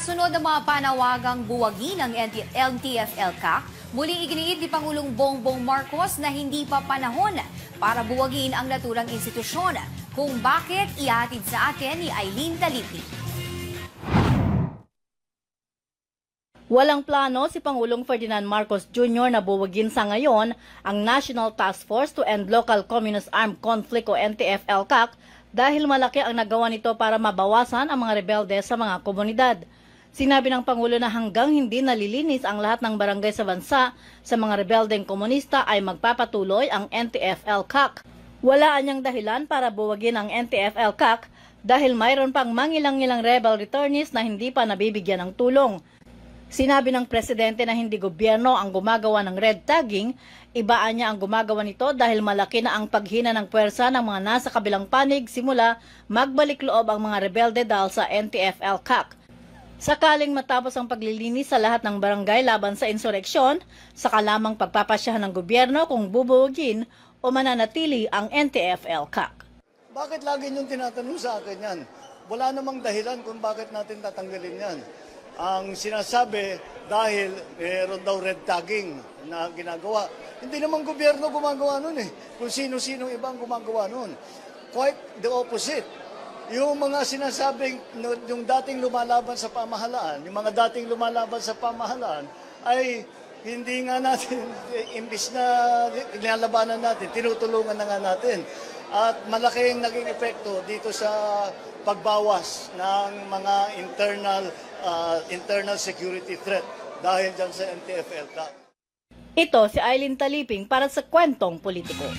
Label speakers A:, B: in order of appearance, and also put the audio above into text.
A: Kasunod ng mga panawagang buwagi ng LTFL-CAC, muling iginiit ni Pangulong Bongbong Marcos na hindi pa panahon para buwagin ang naturang institusyon. Kung bakit ihatid sa atin ni Eileen Talipi.
B: Walang plano si Pangulong Ferdinand Marcos Jr. na buwagin sa ngayon ang National Task Force to End Local Communist Armed Conflict o NTF-LCAC dahil malaki ang nagawa nito para mabawasan ang mga rebelde sa mga komunidad. Sinabi ng Pangulo na hanggang hindi nalilinis ang lahat ng barangay sa bansa sa mga rebeldeng komunista ay magpapatuloy ang NTF-LCAC. Wala anyang dahilan para buwagin ang NTF-LCAC dahil mayroon pang mangilang-ilang rebel returnees na hindi pa nabibigyan ng tulong. Sinabi ng presidente na hindi gobyerno ang gumagawa ng red tagging, ibaan niya ang gumagawa nito dahil malaki na ang paghina ng puwersa ng mga nasa kabilang panig simula magbalik loob ang mga rebelde dahil sa NTF-LCAC. Sakaling matapos ang paglilinis sa lahat ng barangay laban sa insureksyon, saka lamang pagpapasyahan ng gobyerno kung bubuogin o mananatili ang NTF-LCAC.
C: Bakit lagi niyong tinatanong sa akin yan? Wala namang dahilan kung bakit natin tatanggalin yan. Ang sinasabi, dahil meron daw red tagging na ginagawa. Hindi naman gobyerno gumagawa nun eh. Kung sino-sino ibang gumagawa nun. Quite the opposite. Yung mga sinasabing, yung dating lumalaban sa pamahalaan, yung mga dating lumalaban sa pamahalaan, ay hindi nga natin, imbis na nilalabanan natin, tinutulungan na nga natin. At malaking naging epekto dito sa pagbawas ng mga internal ah, internal security threat dahil dyan sa NTF-ELCA.
B: Ito si Eileen Taliping para sa Kwentong Politiko.